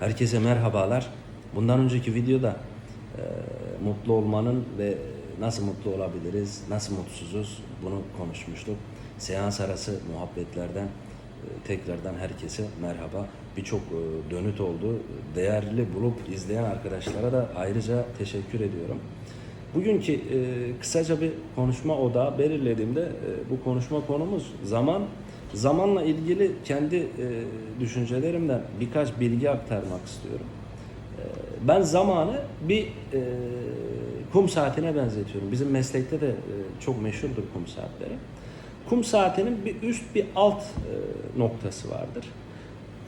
Herkese merhabalar. Bundan önceki videoda e, mutlu olmanın ve nasıl mutlu olabiliriz, nasıl mutsuzuz bunu konuşmuştuk. Seans arası muhabbetlerden e, tekrardan herkese merhaba. Birçok e, dönüt oldu. Değerli bulup izleyen arkadaşlara da ayrıca teşekkür ediyorum. Bugünkü e, kısaca bir konuşma odağı belirlediğimde e, bu konuşma konumuz zaman. Zamanla ilgili kendi e, düşüncelerimden birkaç bilgi aktarmak istiyorum. E, ben zamanı bir e, kum saatine benzetiyorum. Bizim meslekte de e, çok meşhurdur kum saatleri. Kum saatinin bir üst bir alt e, noktası vardır.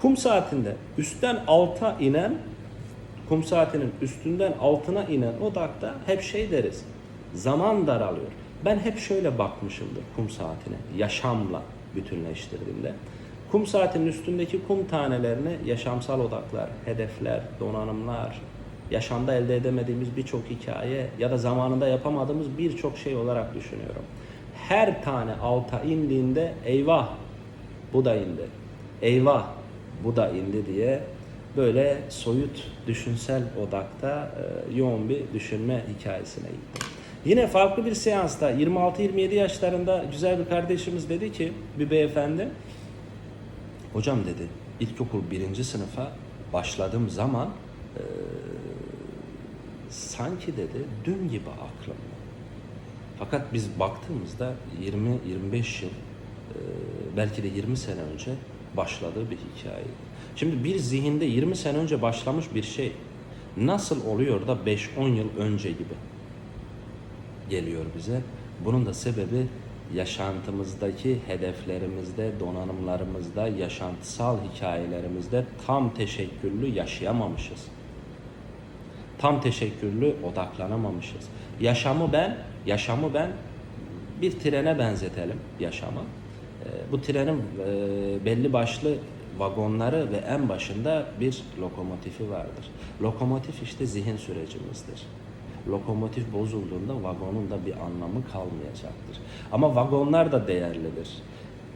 Kum saatinde üstten alta inen kum saatinin üstünden altına inen odakta hep şey deriz. Zaman daralıyor. Ben hep şöyle bakmışımdır kum saatine. Yaşamla bütünleştirdiğimde. Kum saatinin üstündeki kum tanelerini yaşamsal odaklar, hedefler, donanımlar, yaşamda elde edemediğimiz birçok hikaye ya da zamanında yapamadığımız birçok şey olarak düşünüyorum. Her tane alta indiğinde eyvah bu da indi. Eyvah bu da indi diye böyle soyut düşünsel odakta e, yoğun bir düşünme hikayesine gittim. Yine farklı bir seansta 26-27 yaşlarında güzel bir kardeşimiz dedi ki bir beyefendi hocam dedi ilkokul birinci sınıfa başladığım zaman e, sanki dedi dün gibi aklımda. Fakat biz baktığımızda 20-25 yıl e, belki de 20 sene önce başladığı bir hikaye. Şimdi bir zihinde 20 sene önce başlamış bir şey nasıl oluyor da 5-10 yıl önce gibi geliyor bize. Bunun da sebebi yaşantımızdaki hedeflerimizde, donanımlarımızda, yaşantısal hikayelerimizde tam teşekküllü yaşayamamışız. Tam teşekküllü odaklanamamışız. Yaşamı ben, yaşamı ben bir trene benzetelim yaşamı. Ee, Bu trenin e, belli başlı vagonları ve en başında bir lokomotifi vardır. Lokomotif işte zihin sürecimizdir. Lokomotif bozulduğunda vagonun da bir anlamı kalmayacaktır. Ama vagonlar da değerlidir.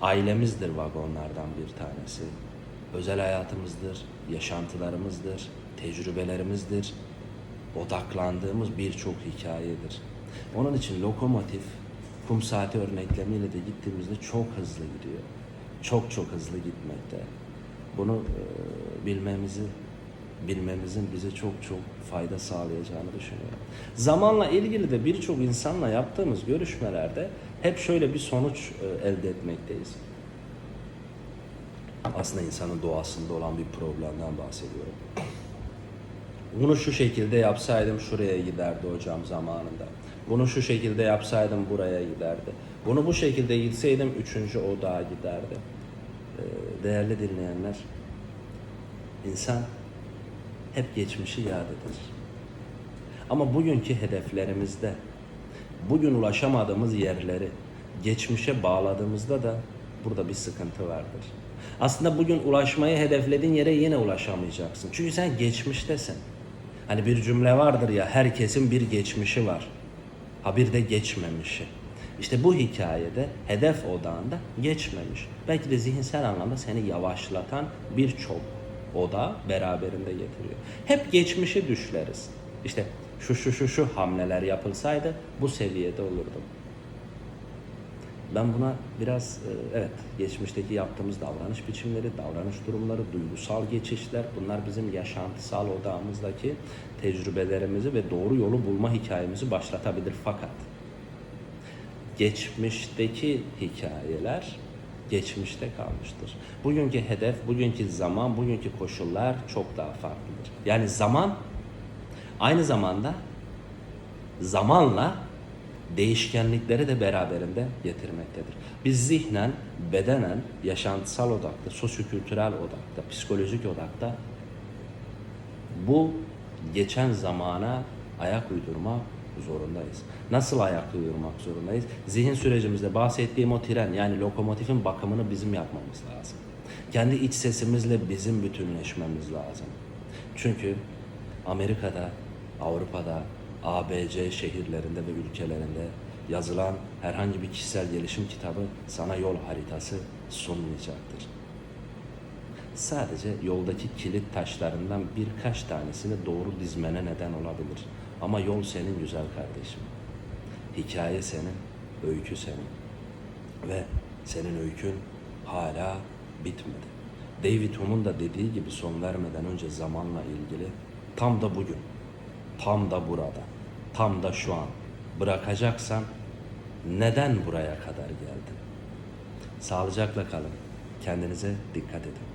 Ailemizdir vagonlardan bir tanesi. Özel hayatımızdır, yaşantılarımızdır, tecrübelerimizdir. Odaklandığımız birçok hikayedir. Onun için lokomotif kum saati örneklemiyle de gittiğimizde çok hızlı gidiyor. Çok çok hızlı gitmekte. Bunu e, bilmemizi bilmemizin bize çok çok fayda sağlayacağını düşünüyorum. Zamanla ilgili de birçok insanla yaptığımız görüşmelerde hep şöyle bir sonuç e, elde etmekteyiz. Aslında insanın doğasında olan bir problemden bahsediyorum. Bunu şu şekilde yapsaydım şuraya giderdi hocam zamanında. Bunu şu şekilde yapsaydım buraya giderdi. Bunu bu şekilde gitseydim üçüncü odağa giderdi. Ee, Değerli dinleyenler, insan hep geçmişi yad eder. Ama bugünkü hedeflerimizde, bugün ulaşamadığımız yerleri geçmişe bağladığımızda da burada bir sıkıntı vardır. Aslında bugün ulaşmayı hedeflediğin yere yine ulaşamayacaksın. Çünkü sen geçmiştesin. Hani bir cümle vardır ya herkesin bir geçmişi var. Ha bir de geçmemişi. İşte bu hikayede hedef odağında geçmemiş. Belki de zihinsel anlamda seni yavaşlatan birçok oda beraberinde getiriyor. Hep geçmişi düşleriz. İşte şu şu şu şu hamleler yapılsaydı bu seviyede olurdum. Ben buna biraz e, evet geçmişteki yaptığımız davranış biçimleri, davranış durumları, duygusal geçişler bunlar bizim yaşantısal odağımızdaki tecrübelerimizi ve doğru yolu bulma hikayemizi başlatabilir fakat geçmişteki hikayeler geçmişte kalmıştır. Bugünkü hedef, bugünkü zaman, bugünkü koşullar çok daha farklıdır. Yani zaman aynı zamanda zamanla değişkenlikleri de beraberinde getirmektedir. Biz zihnen, bedenen, yaşantısal odakta, sosyokültürel odakta, psikolojik odakta bu geçen zamana ayak uydurma zorundayız. Nasıl ayak uydurmak zorundayız? Zihin sürecimizde bahsettiğim o tren yani lokomotifin bakımını bizim yapmamız lazım. Kendi iç sesimizle bizim bütünleşmemiz lazım. Çünkü Amerika'da, Avrupa'da, ABC şehirlerinde ve ülkelerinde yazılan herhangi bir kişisel gelişim kitabı sana yol haritası sunmayacaktır. sadece yoldaki kilit taşlarından birkaç tanesini doğru dizmene neden olabilir. Ama yol senin güzel kardeşim. Hikaye senin, öykü senin. Ve senin öykün hala bitmedi. David Hume'un da dediği gibi son vermeden önce zamanla ilgili tam da bugün, tam da burada, tam da şu an bırakacaksan neden buraya kadar geldin? Sağlıcakla kalın. Kendinize dikkat edin.